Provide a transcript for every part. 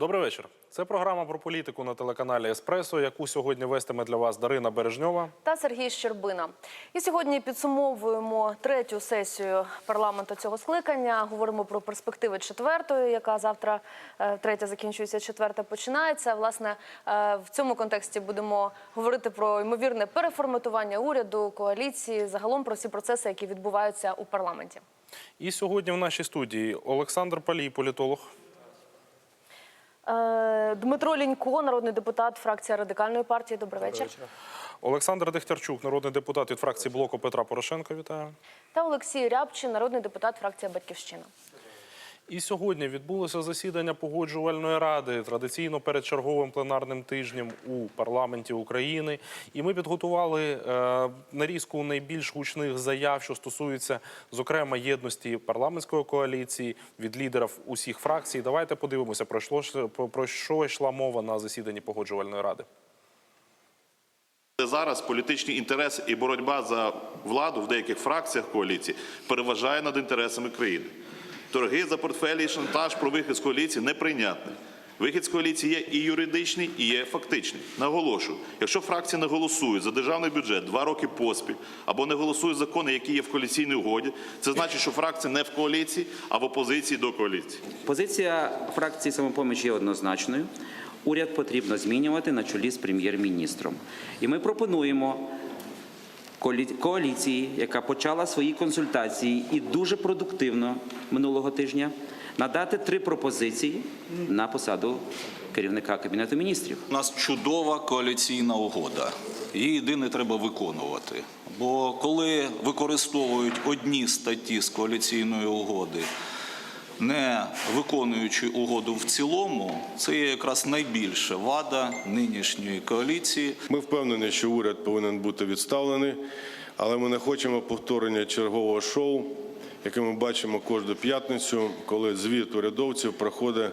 Добрий вечір. Це програма про політику на телеканалі Еспресо, яку сьогодні вестиме для вас Дарина Бережньова. та Сергій Щербина. І сьогодні підсумовуємо третю сесію парламенту цього скликання. Говоримо про перспективи четвертої, яка завтра е, третя закінчується, четверта починається. Власне, е, в цьому контексті будемо говорити про ймовірне переформатування уряду, коаліції, загалом про всі процеси, які відбуваються у парламенті. І сьогодні в нашій студії Олександр Палій, політолог. Е, Дмитро Лінько, народний депутат, фракція радикальної партії. Добрий вечір. Олександр Дехтярчук, народний депутат від фракції блоку Петра Порошенка. Вітаю. Та Олексій Рябчин, народний депутат, фракція Батьківщина. І сьогодні відбулося засідання погоджувальної ради традиційно перед черговим пленарним тижнем у парламенті України. І ми підготували е, нарізку найбільш гучних заяв, що стосуються зокрема єдності парламентської коаліції від лідерів усіх фракцій. Давайте подивимося про що, йшла мова на засіданні погоджувальної ради. Зараз політичні інтереси і боротьба за владу в деяких фракціях коаліції переважає над інтересами країни. Торги за портфелі і шантаж про вихід з коаліції неприйнятний. Вихід з коаліції є і юридичний, і є фактичний. Наголошую, якщо фракції не голосують за державний бюджет два роки поспіль або не голосують закони, які є в коаліційній угоді, це значить, що фракція не в коаліції, а в опозиції до коаліції. Позиція фракції самопоміч є однозначною. Уряд потрібно змінювати на чолі з прем'єр-міністром. І ми пропонуємо коаліції, яка почала свої консультації і дуже продуктивно минулого тижня, надати три пропозиції на посаду керівника кабінету міністрів. У нас чудова коаліційна угода. Її єдине треба виконувати. Бо коли використовують одні статті з коаліційної угоди, не виконуючи угоду в цілому, це є якраз найбільша вада нинішньої коаліції. Ми впевнені, що уряд повинен бути відставлений, але ми не хочемо повторення чергового шоу, яке ми бачимо кожну п'ятницю, коли звіт урядовців проходить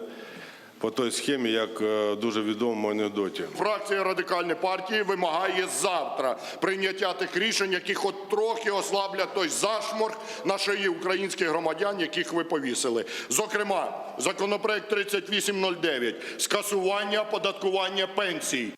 по той схемі, як е, дуже відомо анекдоті. Фракція радикальної партії вимагає завтра прийняття тих рішень, які хоч трохи ослаблять той зашморг на шиї українських громадян, яких ви повісили. Зокрема, законопроект 3809 – скасування податкування пенсій.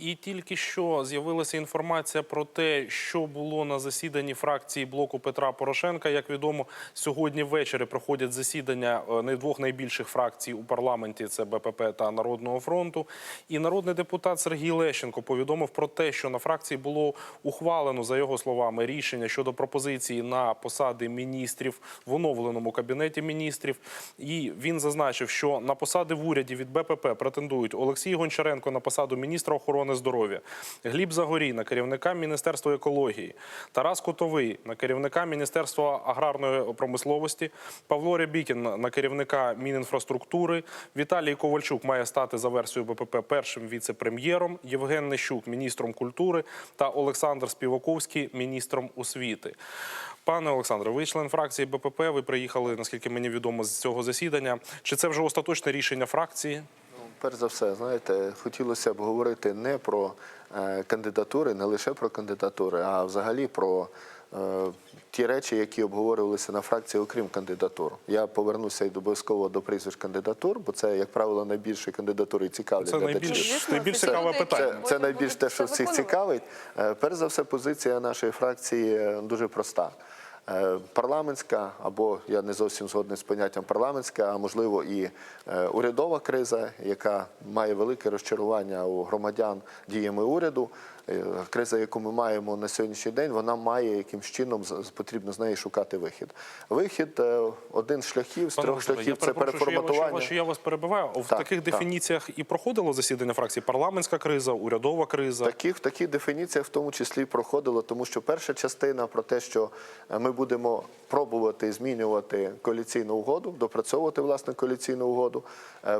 І тільки що з'явилася інформація про те, що було на засіданні фракції блоку Петра Порошенка. Як відомо, сьогодні ввечері проходять засідання е, двох найбільших фракцій у парламенті це БПП та Народного фронту. І народний депутат Сергій Лещенко повідомив про те, що на фракції було ухвалено за його словами рішення щодо пропозиції на посади міністрів в оновленому кабінеті міністрів. І він зазначив, що на посади в уряді від БПП претендують Олексій Гончаренко на посаду міністра охорони здоров'я, Гліб Загорій на керівника Міністерства екології, Тарас Котовий на керівника Міністерства аграрної промисловості, Павло Рябікін на керівника Мінінфраструктури, Віталій Ковальчук має стати за версією БПП першим віце-прем'єром, Євген Нещук міністром культури та Олександр Співаковський міністром освіти. Пане Олександре, ви член фракції БПП. Ви приїхали, наскільки мені відомо, з цього засідання. Чи це вже остаточне рішення фракції? Перш за все, знаєте, хотілося б говорити не про е, кандидатури, не лише про кандидатури, а взагалі про е, ті речі, які обговорювалися на фракції, окрім кандидатур. Я повернуся й обов'язково до прізвищ кандидатур, бо це, як правило, найбільші кандидатури цікавлять Це найбільш, найбільш цікаве питання. Це, це найбільш те, що всіх цікавить. Е, Перш за все, позиція нашої фракції дуже проста. Е, Парламентська, або я не зовсім згодний з поняттям парламентська, а можливо і е, урядова криза, яка має велике розчарування у громадян діями уряду. Е, Криза, яку ми маємо на сьогоднішній день, вона має якимсь чином потрібно з неї шукати вихід. Вихід е, один з шляхів з Пане трьох шляхів це що я переформатування. Що я вас перебиваю. В Так, таких так. дефініціях і проходило засідання фракції парламентська криза, урядова криза. Такі, в таких дефініціях в тому числі проходило, тому що перша частина про те, що е, ми будемо пробувати змінювати коаліційну угоду, допрацьовувати власне коаліційну угоду.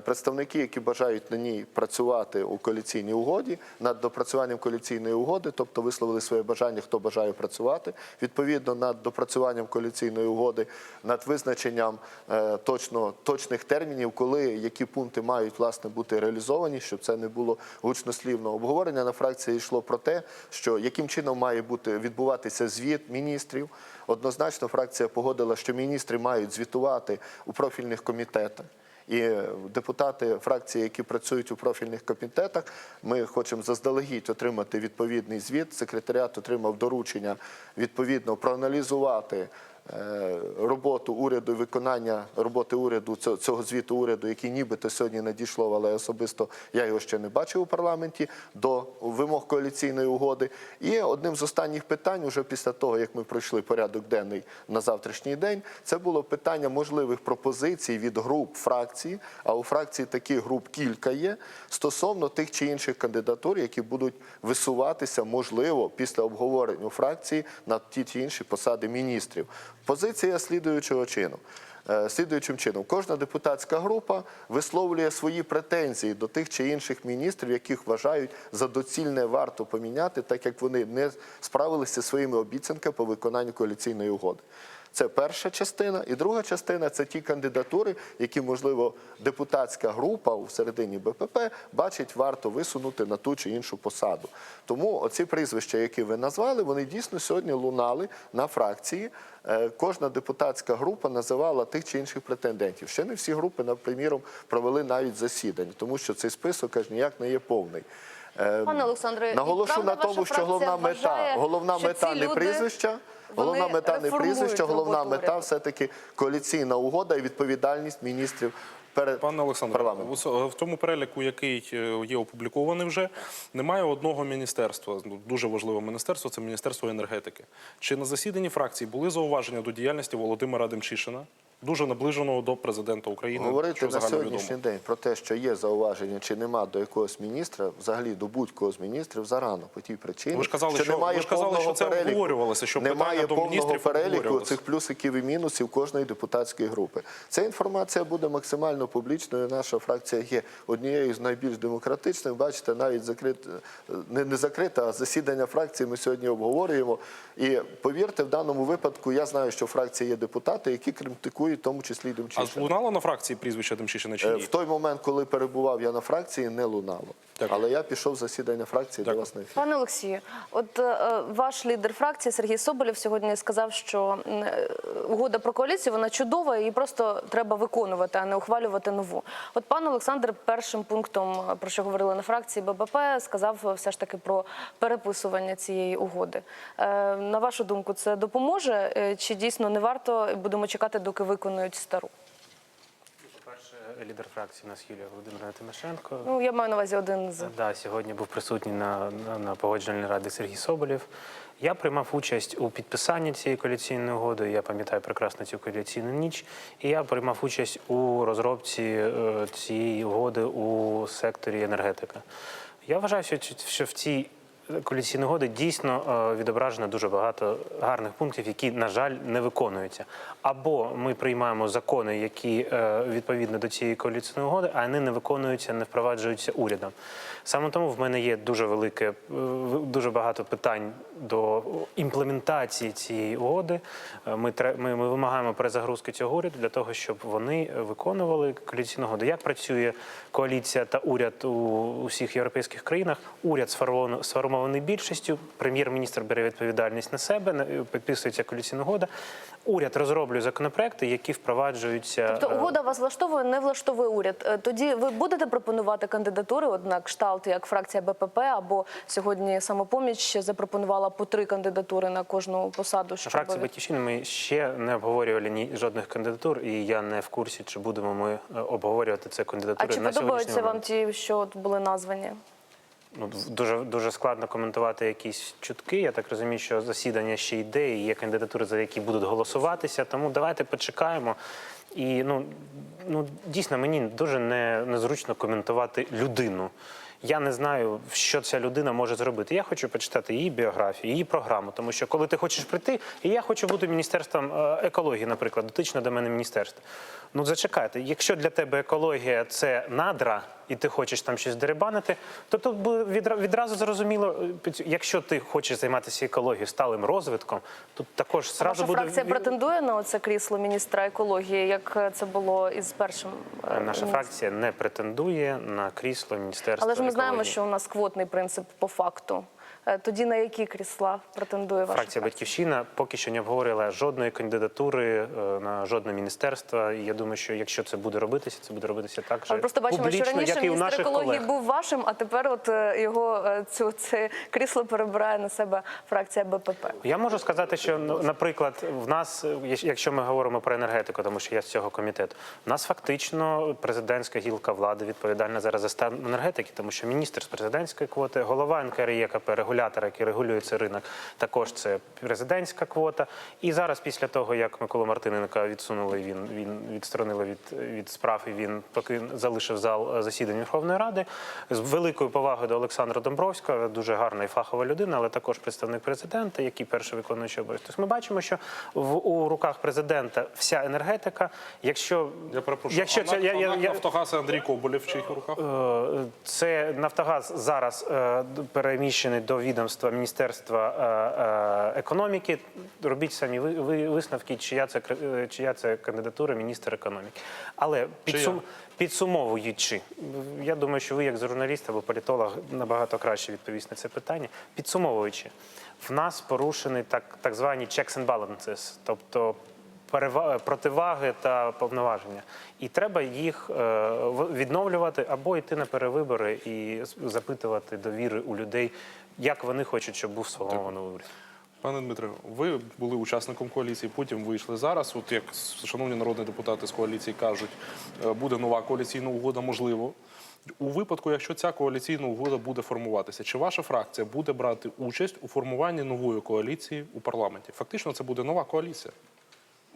Представники, які бажають на ній працювати у коаліційній угоді, над допрацюванням коаліційної угоди, тобто висловили своє бажання, хто бажає працювати. Відповідно, над допрацюванням коаліційної угоди, над визначенням е, точно точних термінів, коли які пункти мають власне бути реалізовані, щоб це не було гучнослівно обговорення. На фракції йшло про те, що яким чином має бути відбуватися звіт міністрів. Однозначно, фракція погодила, що міністри мають звітувати у профільних комітетах. І депутати фракції, які працюють у профільних комітетах, ми хочемо заздалегідь отримати відповідний звіт. Секретаріат отримав доручення відповідно проаналізувати роботу уряду виконання роботи уряду цього- звіту уряду, який нібито сьогодні надійшло, але особисто я його ще не бачив у парламенті до вимог коаліційної угоди. І одним з останніх питань, уже після того як ми пройшли порядок денний на завтрашній день, це було питання можливих пропозицій від груп фракцій. А у фракції таких груп кілька є стосовно тих чи інших кандидатур, які будуть висуватися, можливо, після обговорення у фракції на ті чи інші посади міністрів. Позиція слідуючого чину. Е, Слідуючим чином, кожна депутатська група висловлює свої претензії до тих чи інших міністрів, яких вважають за доцільне варто поміняти, так як вони не справилися своїми обіцянками по виконанню коаліційної угоди. Це перша частина, і друга частина це ті кандидатури, які, можливо, депутатська група у середині БПП бачить варто висунути на ту чи іншу посаду. Тому оці прізвища, які ви назвали, вони дійсно сьогодні лунали на фракції. Е, Кожна депутатська група називала тих чи інших претендентів. Ще не всі групи, наприклад, провели навіть засідання, тому що цей список аж ніяк не є повний. Е, Пане Олександре, наголошу на тому, що головна мета, вважає, головна що мета не люди, прізвища. Головна вони мета не прізвище, прізвища, головна роботу мета все-таки коаліційна угода і відповідальність міністрів перед Пане Олександре, в тому переліку, який е, є опублікований вже, немає одного міністерства. Ну, Дуже важливе міністерство це Міністерство енергетики. Чи на засіданні фракції були зауваження до діяльності Володимира Демчишина, дуже наближеного до президента України? Говорити що на сьогоднішній відомо? день про те, що є зауваження чи нема до якогось міністра, взагалі до будь-кого з міністрів зарано по тій причині, Ви ж казали, що, що- немає ви ж казали, що це переліку. обговорювалося, що немає питання до повного міністрів переліку цих плюсиків і мінусів кожної депутатської групи. Ця інформація буде максимально публічною. Наша фракція є однією з найбільш демократичних. Бачите, навіть закрита не, не закрита, а засідання фракції ми сьогодні обговорюємо. І повірте, в даному випадку я знаю, що фракції є депутати, які критикують, в тому числі і А лунало на фракції прізвище Демчишина чи Е, ні? В той момент, коли перебував я на фракції, не лунало. Дякую. Але я пішов в засідання фракції до вас на ефір. Пане Олексію, от е, ваш лідер фракції Сергій Соболєв сьогодні сказав, що е, угода про коаліцію вона чудова, і просто треба виконувати, а не ухвалювати нову. От пан Олександр першим пунктом, е, про що говорили на фракції ББП, сказав е, все ж таки про переписування цієї угоди. Е, На вашу думку, це допоможе? Е, Чи дійсно не варто будемо чекати, доки виконують стару? Перше, лідер фракції у нас Юлія Володимирівна Тимошенко. Ну я маю на увазі один з Да, сьогодні був присутній на, на, на погоджувальній раді Сергій Соболєв. Я приймав участь у підписанні цієї коаліційної угоди. Я пам'ятаю прекрасно цю коаліційну ніч. І я приймав участь у розробці е, цієї угоди у секторі енергетика. Я вважаю, що в цій коаліційній угоді дійсно е, відображено дуже багато гарних пунктів, які, на жаль, не виконуються. Або ми приймаємо закони, які е, відповідно до цієї коаліційної угоди, а вони не виконуються, не впроваджуються урядом. Саме тому в мене є дуже велике, е, дуже багато питань до імплементації цієї угоди. Ми, ми, ми вимагаємо перезагрузки цього уряду для того, щоб вони виконували коаліційну угоду. Як працює коаліція та уряд у усіх європейських країнах? Уряд сформований, сформований більшістю, прем'єр-міністр бере відповідальність на себе, підписується коаліційна угода. Уряд розроблює законопроекти, які впроваджуються. Тобто е, угода вас влаштовує, не влаштовує уряд. Е, Тоді ви будете пропонувати кандидатури, однак кшталт як фракція БПП або сьогодні самопоміч запропонувала по три кандидатури на кожну посаду. Щоб... фракції Батьківщини ми ще не обговорювали ні жодних кандидатур, і я не в курсі, чи будемо ми е, обговорювати це А чи на подобаються вам ті, що от були названі? Ну, дуже дуже складно коментувати якісь чутки. Я так розумію, що засідання ще йде, і є кандидатури, за які будуть голосуватися. Тому давайте почекаємо. І ну, ну дійсно мені дуже не, незручно коментувати людину. Я не знаю, що ця людина може зробити. Я хочу почитати її біографію, її програму. Тому що коли ти хочеш прийти, і я хочу бути міністерством е, екології, наприклад, дотично до мене міністерство. Ну зачекайте, якщо для тебе екологія це надра, і ти хочеш там щось дерибанити, то тут буде відразу зрозуміло, е, якщо ти хочеш займатися екологією, сталим розвитком, тут також А зразу Ваша буде фракція претендує на це крісло міністра екології, як е, це було із першим е, Наша фракція не претендує на крісло міністерства. Але ж ми знаємо, що у нас квотний принцип по факту. Е, Тоді на які крісла претендує ваша Фракція Батьківщина поки що не обговорила жодної кандидатури е, на жодне міністерство. І я думаю, що якщо це буде робитися, це буде робитися так же Але просто бачимо, публічно, що раніше міністр екології колег. був вашим, а тепер от е, його цю це крісло перебирає на себе фракція БПП. Я можу сказати, що ну, наприклад, в нас, якщо ми говоримо про енергетику, тому що я з цього комітету, в нас фактично президентська гілка влади відповідальна зараз за стан енергетики, тому що міністр з президентської квоти, голова НКРЄКП, регулятор, який регулює цей ринок, також це президентська квота. І зараз, після того як Миколу Мартиненка відсунули, він він відсторонили від, від справ, і він поки залишив зал е, засідань Верховної Ради з великою повагою до Олександра Домбровського, дуже гарна і фахова людина, але також представник президента, який перший виконуючий обов'язки. Тобто ми бачимо, що в у руках президента вся енергетика. Якщо Я перепрошую, якщо а це я, я, я, Нафтогаз Андрій Коболєв в чиїх руках? Е, Це Нафтогаз зараз е, переміщений до відомства Міністерства е, е, економіки. Робіть самі ви- ви- висновки, чия це е, чия це кандидатура міністра економіки. Але підсум, підсумовуючи, я думаю, що ви, як журналіст або політолог, набагато краще відповість на це питання. Підсумовуючи, в нас порушені так, так звані checks and balances, тобто противаги та повноваження. І треба їх відновлювати або йти на перевибори і запитувати довіри у людей, як вони хочуть, щоб був сформований уряд. Пане Дмитре, ви були учасником коаліції, потім вийшли зараз. От як шановні народні депутати з коаліції кажуть, е, буде нова коаліційна угода, можливо. У випадку, якщо ця коаліційна угода буде формуватися, чи ваша фракція буде брати участь у формуванні нової коаліції у парламенті? Фактично, це буде нова коаліція.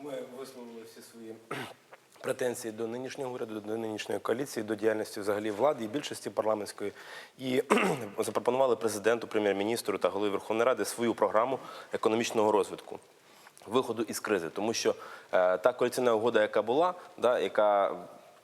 Ми висловили всі свої претензії до нинішнього уряду, до нинішньої коаліції, до діяльності взагалі влади і більшості парламентської. І запропонували президенту, прем'єр-міністру та голові Верховної Ради свою програму економічного розвитку. Виходу із кризи, тому що е, та коаліційна угода, яка була, да, яка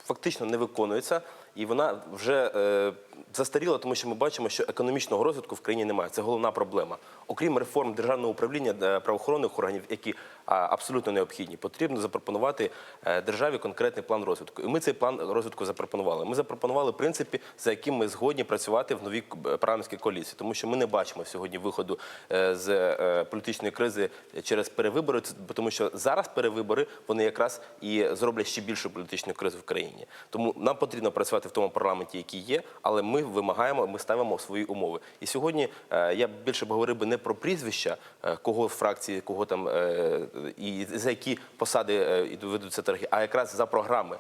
фактично не виконується, і вона вже е, застаріла, тому що ми бачимо, що економічного розвитку в країні немає. Це головна проблема. Окрім реформ державного управління е, правоохоронних органів, які абсолютно необхідні, потрібно запропонувати е, державі конкретний план розвитку. І ми цей план розвитку запропонували. Ми запропонували принципи, за яким ми згодні працювати в новій е, парламентській коаліції, тому що ми не бачимо сьогодні виходу е, з е, політичної кризи через перевибори, тому що зараз перевибори вони якраз і зроблять ще більшу політичну кризу в країні. Тому нам потрібно працювати в тому парламенті, який є, але ми вимагаємо, ми ставимо свої умови. І сьогодні е, я більше б говорив би не про прізвища, е, кого в фракції, кого там е, і за які посади ведуться торги, а якраз за програми.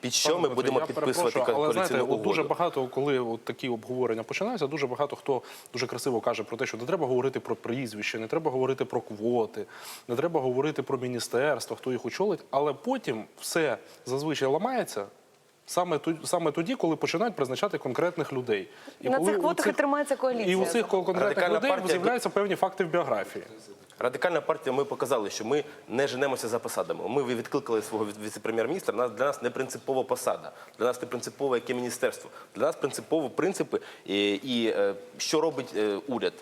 Під що Пане ми будемо я підписувати Але знаєте, от дуже багато, коли от такі обговорення починаються, дуже багато хто дуже красиво каже про те, що не треба говорити про прізвище, не треба говорити про квоти, не треба говорити про міністерство, хто їх очолить, але потім все зазвичай ламається. Саме тоді, саме тоді, коли починають призначати конкретних людей. І На цих квотах і тримається коаліція. І у цих конкретних Радикальна людей партія- з'являються певні факти в біографії. Радикальна партія, ми показали, що ми не женемося за посадами. Ми відкликали свого віце- віце-прем'єр-міністра. Нас- Для нас не принципова посада, для нас не принципово яке міністерство. Для нас принципово принципи і, і е, що робить е, уряд.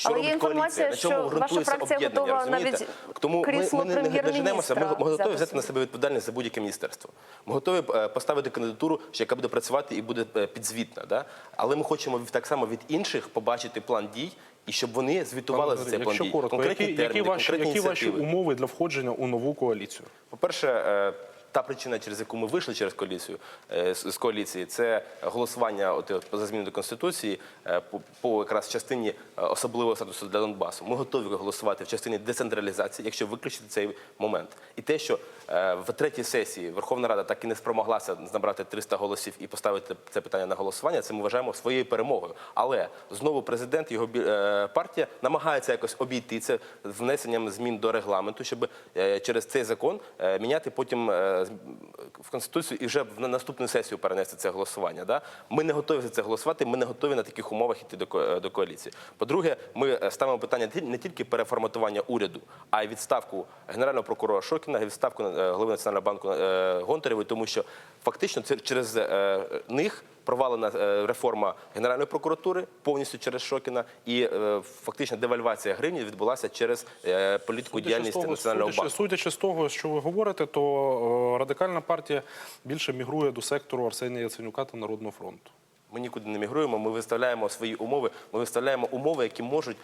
Що Але є робить інформація, коаліція, на чому що ваша ґрунтується фракція об'єднання, готова розумієте? навіть Тому ми, крісло ми не, не, не женемося, ми, ми готові взяти на себе відповідальність за будь-яке міністерство. Ми готові е, поставити кандидатуру, що яка буде працювати і буде е, підзвітна. Да? Але ми хочемо так само від інших побачити план дій. І щоб вони звітували за цей план дій. коротко, Конкретні які, терміни, які, ваші, конкретні які ваші умови для входження у нову коаліцію? По-перше, е, та причина, через яку ми вийшли через коаліцію е, з коаліції, це голосування от, от, за зміну до конституції е, по, по якраз частині е, особливого статусу для Донбасу. Ми готові голосувати в частині децентралізації, якщо виключити цей момент. І те, що е, в третій сесії Верховна Рада так і не спромоглася набрати 300 голосів і поставити це питання на голосування, це ми вважаємо своєю перемогою. Але знову президент, його е, партія намагається якось обійти це внесенням змін до регламенту, щоб е, через цей закон е, міняти потім е, в конституцію і вже на наступну сесію перенести це голосування. Да? Ми не готові за це голосувати. Ми не готові на таких умовах йти до е, до коаліції. По-друге, ми е, ставимо питання не тільки переформатування уряду, а й відставку генерального прокурора Шокіна, відставку е, голови національного банку Гонтарєвої, тому що фактично це через них. Провалена е, реформа Генеральної прокуратури повністю через Шокіна, і е, фактично девальвація гривні відбулася через е, політику Судячи з діяльності того, національного судячи, банку. судячи з того, що ви говорите, то радикальна партія більше мігрує до сектору Арсенія Яценюка та Народного фронту. Ми нікуди не мігруємо, ми виставляємо свої умови, ми виставляємо умови, які можуть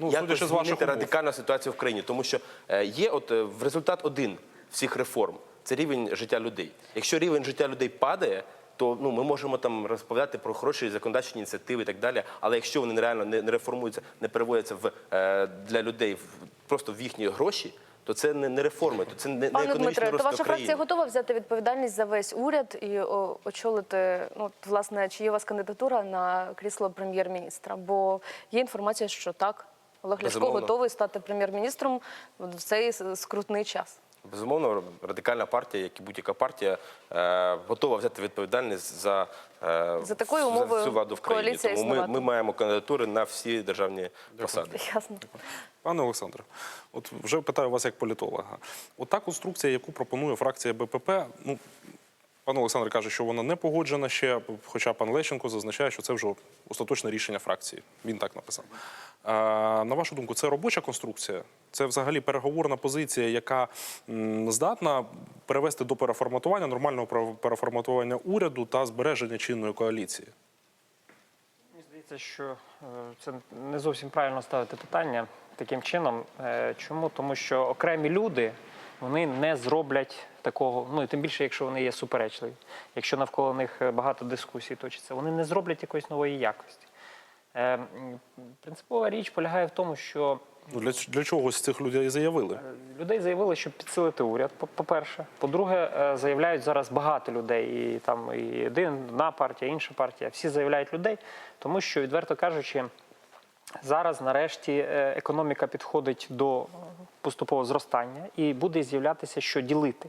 Ну, якось змінити радикальну ситуацію в країні. Тому що є от результат один всіх реформ це рівень життя людей. Якщо рівень життя людей падає, то ну ми можемо там розповідати про хороші законодавчі ініціативи і так далі. Але якщо вони реально не, не реформуються, не переводяться в е, для людей в просто в їхні гроші, то це не, не реформи, то це не, не Пане економічний Дмитре, то ваша фракція готова взяти відповідальність за весь уряд і о, очолити, ну власне, чи є у вас кандидатура на крісло прем'єр-міністра? Бо є інформація, що так, Олег Ляшко готовий стати прем'єр-міністром в цей скрутний час. Безумовно, радикальна партія, як і будь-яка партія, е, готова взяти відповідальність за, е, За такою умовою цю владу в країні. Тому ми, ми маємо кандидатури на всі державні посади. Ясно. Пане Олександре, от вже питаю вас як політолога. От та конструкція, яку пропонує фракція БПП, ну пан Олександр каже, що вона не погоджена ще, хоча пан Лещенко зазначає, що це вже остаточне рішення фракції. Він так написав. А, на вашу думку, це робоча конструкція? Це взагалі переговорна позиція, яка здатна перевести до переформатування нормального пере- переформатування уряду та збереження чинної коаліції. Мені здається, що е, це не зовсім правильно ставити питання таким чином. Е, Чому? Тому що окремі люди вони не зроблять такого, ну і тим більше, якщо вони є суперечливі, якщо навколо них е, багато дискусій точиться, вони не зроблять якоїсь нової якості. Е, Принципова річ полягає в тому, що Ну для, для чогось цих людей заявили? Людей заявили, щоб підсилити уряд, по- по-перше. По-друге, е, заявляють зараз багато людей, і там і одна партія, інша партія. Всі заявляють людей, тому що, відверто кажучи, зараз нарешті е, економіка підходить до поступового зростання і буде з'являтися, що ділити.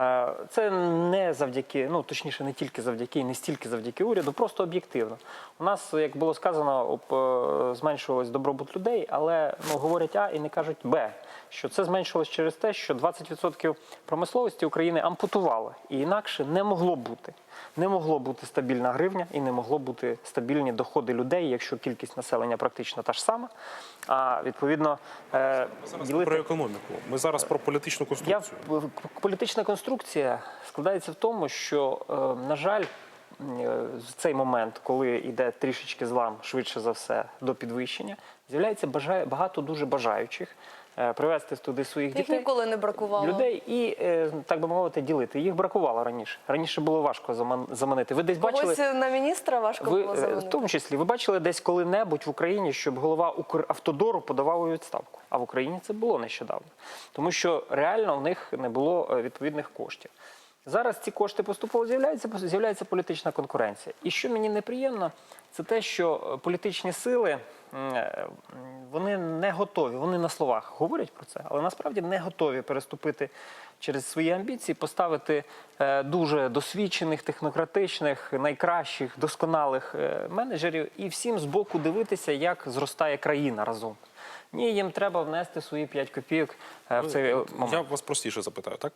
Е, Це не завдяки, ну точніше, не тільки завдяки, не стільки завдяки уряду, просто об'єктивно. У нас, як було сказано, е, зменшувалось добробут людей, але ну, говорять А і не кажуть Б. Що це зменшилось через те, що 20% промисловості України ампутували, і інакше не могло бути. Не могло бути стабільна гривня і не могло бути стабільні доходи людей, якщо кількість населення практично та ж сама. А відповідно е, ділити Про економіку. Ми зараз про політичну конструкцію. в- політична конструкція складається в тому, що, е, на жаль, е, в цей момент, коли йде трішечки злам, швидше за все, до підвищення, з'являється багато дуже бажаючих привезти туди своїх Їх дітей. ніколи не бракувало. Людей і, е, так би мовити, ділити. Їх бракувало раніше. Раніше було важко заман- заманити. Ви десь бачили. Когось на міністра важко Ви, було е, заманити? в тому числі, ви бачили десь коли-небудь в Україні, щоб голова Укравтодору подавав у відставку. А в Україні це було нещодавно. Тому що реально в них не було е, відповідних коштів. Зараз ці кошти поступово з'являються, з'являється політична конкуренція. І що мені неприємно, це те, що е, політичні сили е, вони не готові, вони на словах говорять про це, але насправді не готові переступити через свої амбіції, поставити е, дуже досвідчених, технократичних, найкращих, досконалих е, менеджерів і всім з боку дивитися, як зростає країна разом. Ні, їм треба внести свої 5 копійок е, в цей момент. Я вас простіше запитаю, так?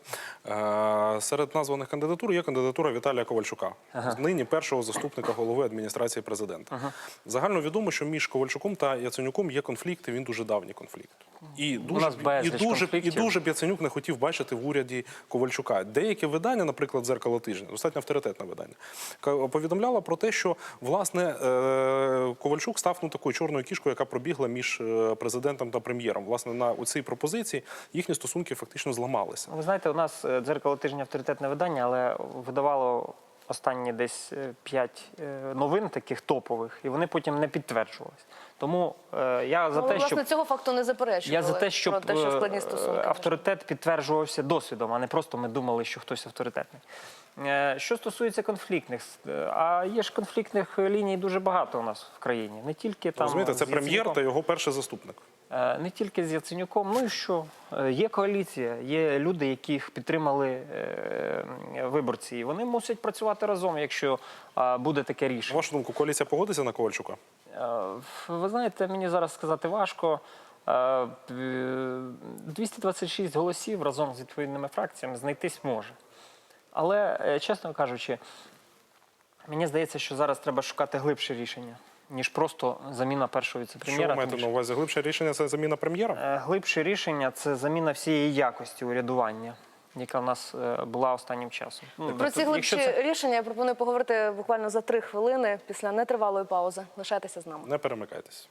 Е, серед названих кандидатур є кандидатура Віталія Ковальчука, нині першого заступника голови адміністрації президента. Загально відомо, що між Ковальчуком та Яценюком є конфлікти, він дуже давній конфлікт. І дуже, і, дуже, і дуже Яценюк не хотів бачити в уряді Ковальчука. Деякі видання, наприклад, «Дзеркало тижня», достатньо авторитетне видання, повідомляло про те, що власне е, Ковальчук став ну, такою чорною кішкою, яка пробігла між е, президентом та прем'єром. Власне, на цій пропозиції їхні стосунки фактично зламалися. Ви знаєте, у нас е, дзеркало тижня авторитетне видання, але видавало останні десь 5 новин таких топових, і вони потім не підтверджувалися. Тому е, я за Ну, те, власне, щоб цього факту не заперечували. я за те, щоб про те, що е, складні стосунки. авторитет підтверджувався досвідом, а не просто ми думали, що хтось авторитетний. Е, Що стосується конфліктних, е, а є ж конфліктних ліній дуже багато у нас в країні, не тільки там Розумієте, це прем'єр та його перший заступник. Е, Не тільки з Яценюком, ну і що? Е, Є коаліція, є люди, яких підтримали е, виборці. І вони мусять працювати разом, якщо е, буде таке рішення. вашу думку, коаліція погодиться на Ковальчука? Е, Ви знаєте, мені зараз сказати важко. Е, е, 226 голосів разом з відповідними фракціями знайтись може. Але, е, чесно кажучи, мені здається, що зараз треба шукати глибше рішення, ніж просто заміна першого Що ви віце-прем'єра. маєте тому на увазі? Глибше рішення це заміна прем'єра? Глибше рішення це заміна всієї якості урядування. Яка в нас е, була останнім часом. Ну, Про тобто, ці глибші це- рішення я пропоную поговорити буквально за три хвилини після нетривалої паузи. Лишайтеся з нами. Не перемикайтесь.